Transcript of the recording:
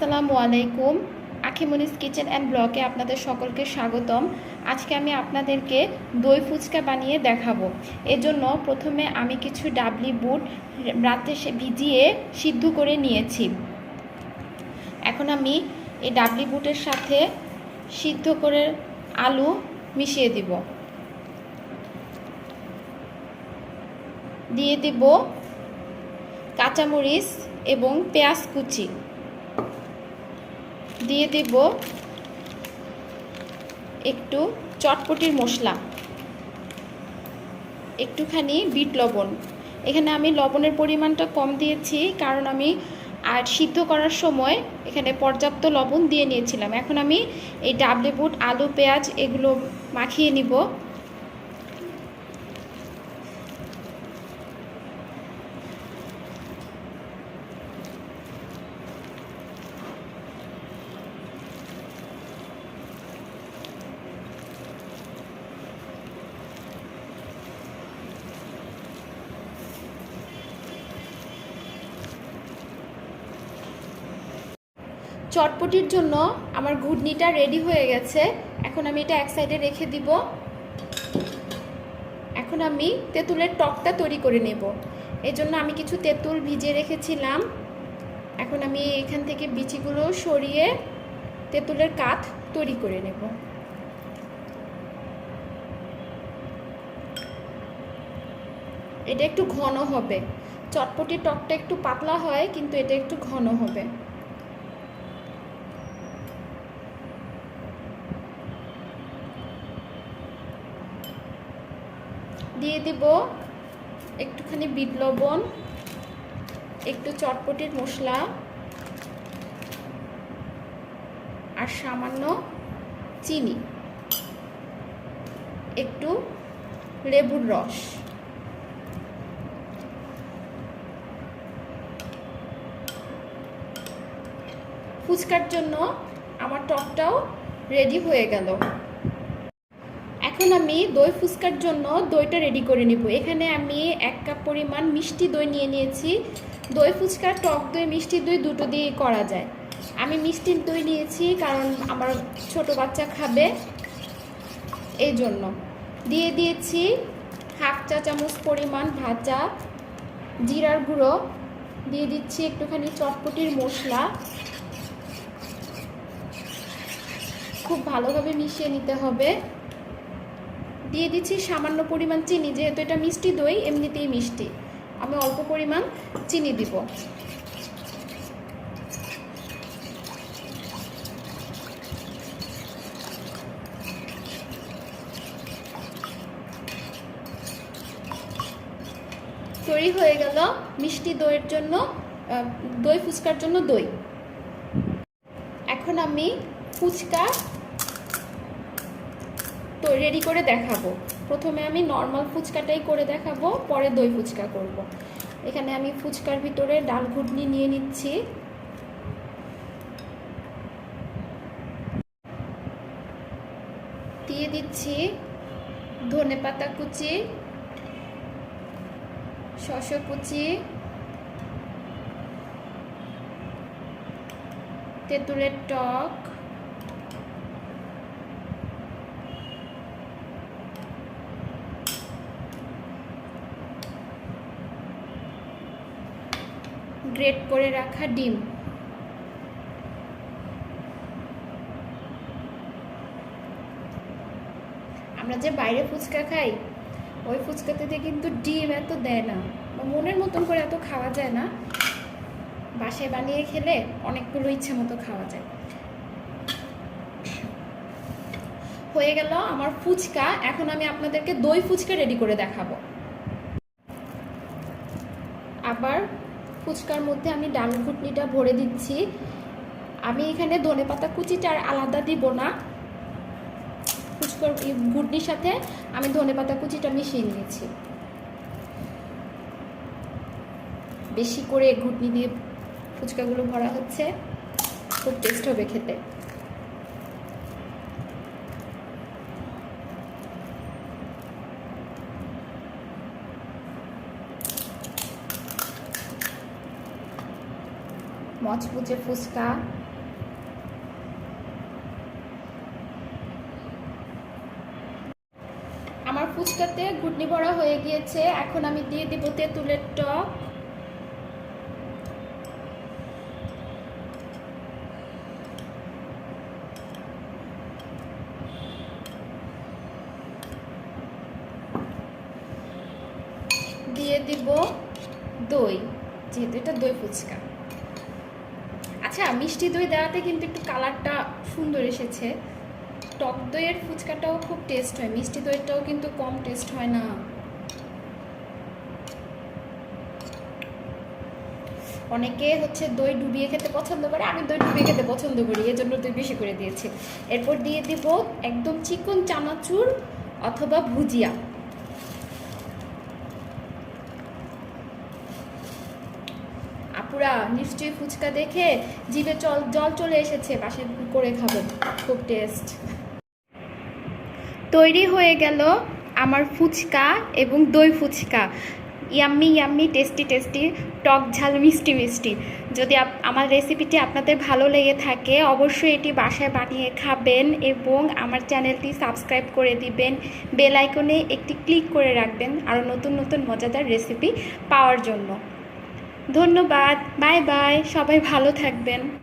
আসসালামু আলাইকুম। আখিমনিস kitchen and ব্লগে আপনাদের সকলকে স্বাগতম। আজকে আমি আপনাদেরকে দই ফুচকা বানিয়ে দেখাবো। এজন্য প্রথমে আমি কিছু ডাবলি বুট রাতে সে ভিজিয়ে সিদ্ধ করে নিয়েছি। এখন আমি এই ডাবলি বুটের সাথে সিদ্ধ করে আলু মিশিয়ে দিব। দিয়ে দিব কাঁচামরিচ এবং পেঁয়াজ কুচি। দিয়ে দেব একটু চটপটির মশলা, একটুখানি বিট লবণ। এখানে আমি লবণের পরিমাণটা কম দিয়েছি, কারণ আমি আর সিদ্ধ করার সময় এখানে পর্যাপ্ত লবণ দিয়ে নিয়েছিলাম। এখন আমি এই ডাবলে বুট, আলু, পেঁয়াজ এগুলো মাখিয়ে নিব। চটপটির জন্য আমার ঘুটনিটা রেডি হয়ে গেছে। এখন আমি এটা এক সাইডে রেখে দিব। এখন আমি তেঁতুলের টকটা তৈরি করে নেব। এই জন্য আমি কিছু তেঁতুল ভিজিয়ে রেখেছিলাম। এখন আমি এখান থেকে বিচিগুলো সরিয়ে তেঁতুলের কাঠ তৈরি করে নেব। এটা একটু ঘন হবে। চটপটির টকটা একটু পাতলা হয়, কিন্তু এটা একটু ঘন হবে। দিয়ে দিব একটুখানি বিট লবণ, একটু চটপটির মশলা আর সামান্য চিনি, একটু লেবুর রস। ফুচকার জন্য আমার টকটাও রেডি হয়ে গেল। এখন আমি দই ফুচকার জন্য দইটা রেডি করে নিব। এখানে আমি এক কাপ পরিমাণ মিষ্টি দই নিয়ে নিয়েছি। দই ফুচকা, টক দই, মিষ্টি দই দুটো দিয়েই করা যায়। আমি মিষ্টির দই নিয়েছি কারণ আমার ছোট বাচ্চা খাবে এই জন্য দিয়ে দিয়েছি হাফ চা চামচ পরিমাণ ভাজা জিরার গুঁড়ো। দিয়ে দিচ্ছি একটুখানি চটপটির মশলা। খুব ভালোভাবে মিশিয়ে নিতে হবে। দিয়ে দিচ্ছি সামান্য পরিমাণ চিনি, যেহেতু এটা মিষ্টি দই, এমনিতেই মিষ্টি। আমি অল্প পরিমাণ চিনি দিব। তৈরি হয়ে গেল মিষ্টি দইয়ের জন্য দই ফুচকার জন্য দই। এখন আমি ফুচকা রেডি করে দেখাবো প্রথমে আমি নর্মাল ফুচকাটাই করে দেখাবো, পরে দই ফুচকা করব। এখানে আমি ফুচকার ভিতরে ডাল ঘুটনি নিয়ে নিচ্ছি দিয়ে দিচ্ছি ধনে পাতা কুচি শস কুচি, তেঁতুলের টক গ্রেট করে রাখা ডিম। আমরা যে বাইরে ফুচকা খাই, ওই ফুচকাতে দিয়ে কিন্তু ডিম এত দেয় না। মনের মতন করে এত খাওয়া যায় না। বাসায় বানিয়ে খেলে অনেকগুলো ইচ্ছে মতো খাওয়া যায়। হয়ে গেল আমার ফুচকা। এখন আমি আপনাদেরকে দই ফুচকা রেডি করে দেখাবো। আবার ফুচকার মধ্যে আমি ডাল ঘুটনিটা ভরে দিচ্ছি। আমি এখানে ধনে পাতা কুচিটা আর আলাদা দিব না। ফুচকার ঘুটনির সাথে আমি ধনে পাতা কুচিটা মিশিয়ে নিয়েছি। বেশি করে ঘুটনি দিয়ে ফুচকাগুলো ভরা হচ্ছে। খুব টেস্ট হবে খেতে। মচমুচে ফুচকা। আমার ফুচকাতে ঘুটনি ভরা হয়ে গিয়েছে। এখন আমি দিয়ে দিব তেঁতুলের টক। দিয়ে দিব দই, যেহেতু এটা দই ফুচকা। আচ্ছা মিষ্টি দই দেওয়াতে কিন্তু একটু কালারটা সুন্দর এসেছে। টক দইয়ের ফুচকাটাও খুব টেস্ট হয়, মিষ্টি দইটাও কিন্তু কম টেস্ট হয় না। অনেকে হচ্ছে দই ডুবিয়ে খেতে পছন্দ করে, আমি দই ডুবিয়ে খেতে পছন্দ করি, এজন্য দই বেশি করে দিয়েছি। এরপর দিয়ে দিব একদম চিকন চানাচুর অথবা ভুজিয়া। আপুরা নিশ্চয়ই ফুচকা দেখে জিভে চল, জল চলে এসেছে, পাশে করে খাবেন খুব টেস্ট তৈরি হয়ে গেল আমার ফুচকা এবং দই phuchka. Yummy yummy tasty tasty টক ঝাল, মিষ্টি মিষ্টি। যদি আমার রেসিপিটি আপনাদের ভালো লেগে থাকে, অবশ্যই এটি বাসায় বানিয়ে খাবেন এবং আমার চ্যানেলটি সাবস্ক্রাইব করে দিবেন। বেল আইকনে একটি ক্লিক করে রাখবেন, আরও নতুন নতুন মজাদার রেসিপি পাওয়ার জন্য। ধন্যবাদ বাই বাই সবাই ভালো থাকবেন।